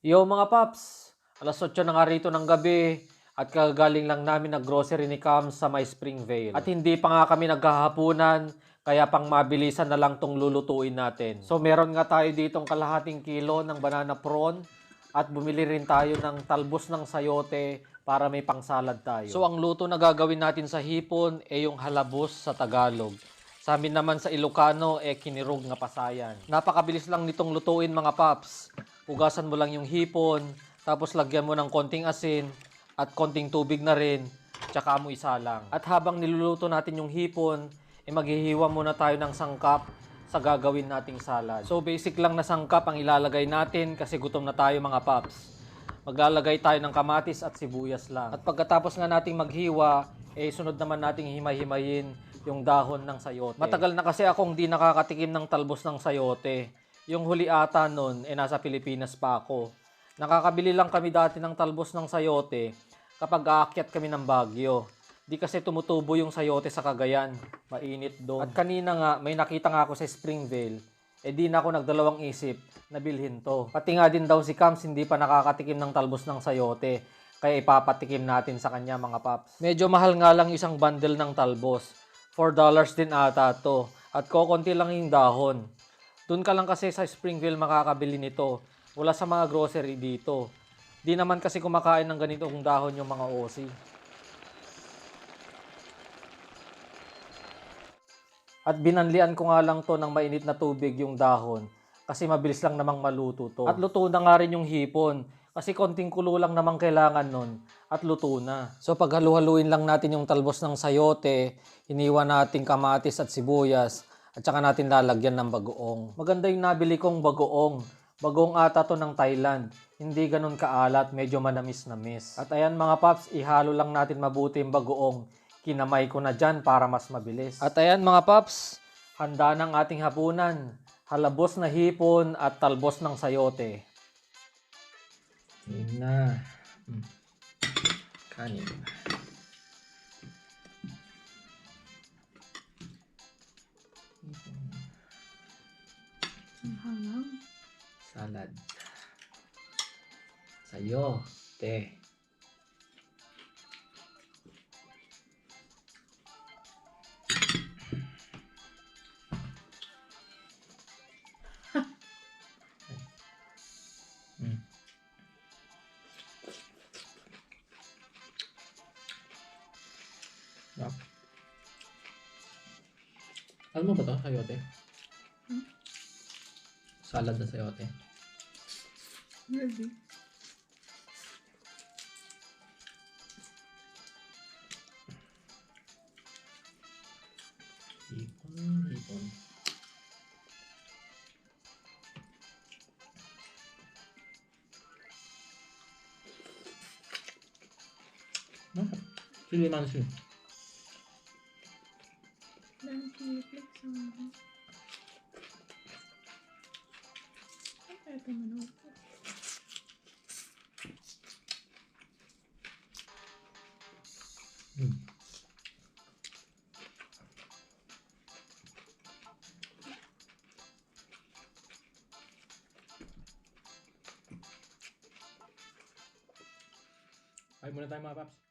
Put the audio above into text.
Yo mga paps, alas 8 na nga rito ng gabi at kagaling lang namin nag grocery ni Cam sa may Springvale. At hindi pa nga kami naghahapunan, kaya pang mabilisan na lang tong lulutuin natin. So meron nga tayo ditong kalahating kilo ng banana prawn at bumili rin tayo ng talbos ng sayote para may pangsalad tayo. So ang luto na gagawin natin sa hipon ay yung halabos sa Tagalog. Sa amin naman sa Ilocano, eh kinirog nga pasayan. Napakabilis lang nitong lutuin mga paps. Hugasan mo lang yung hipon, tapos lagyan mo ng konting asin at konting tubig na rin, tsaka mo isalang. At habang niluluto natin yung hipon, eh maghihiwa muna tayo ng sangkap sa gagawin nating salad. So basic lang na sangkap ang ilalagay natin kasi gutom na tayo mga paps. Maglalagay tayo ng kamatis at sibuyas lang. At pagkatapos nga nating maghiwa, eh sunod naman nating himay-himayin yung dahon ng sayote. Matagal na kasi akong di nakakatikim ng talbos ng sayote. Yung huli ata nun, eh nasa Pilipinas pa ako. Nakakabili lang kami dati ng talbos ng sayote kapag aakyat kami ng Baguio. Di kasi tumutubo yung sayote sa Cagayan. Mainit doon. At kanina nga, may nakita nga ako sa Springvale. Eh di na ako nagdalawang isip na bilhin to. Pati nga din daw si Cams hindi pa nakakatikim ng talbos ng sayote. Kaya ipapatikim natin sa kanya mga paps. Medyo mahal nga lang isang bundle ng talbos. $4 din ata to. At kokonti lang yung dahon. Doon ka lang kasi sa Springville makakabili nito. Wala sa mga grocery dito. Di naman kasi kumakain ng ganitong dahon yung mga OC. At binanlian ko nga lang to ng mainit na tubig yung dahon kasi mabilis lang namang maluto to. At luto na nga rin yung hipon kasi konting kulo lang namang kailangan nun at luto na. So pag halu-haluin lang natin yung talbos ng sayote, iniwan natin kamatis at sibuyas at saka natin lalagyan ng bagoong. Maganda yung nabili kong bagoong. Bagoong ata to ng Thailand. Hindi ganun kaalat, medyo manamis-namis. At ayan mga paps, ihalo lang natin mabuti yung bagoong. Kinamay ko na dyan para mas mabilis. At ayan mga paps, handa ng ating hapunan. Halabos na hipon at talbos ng sayote. Yun na. Hmm. Kanin. Ang hangang. Salad. Sayo. Te. Hmm. Alam mo ba ito, sayote? Hmm? Salad na sayote. Ready. Hipon, hipon. Masarap. Chili mansi. Dami piniplik sa mga. Ano kaya ito manok? Hmm. Kain muna tayo mga paps.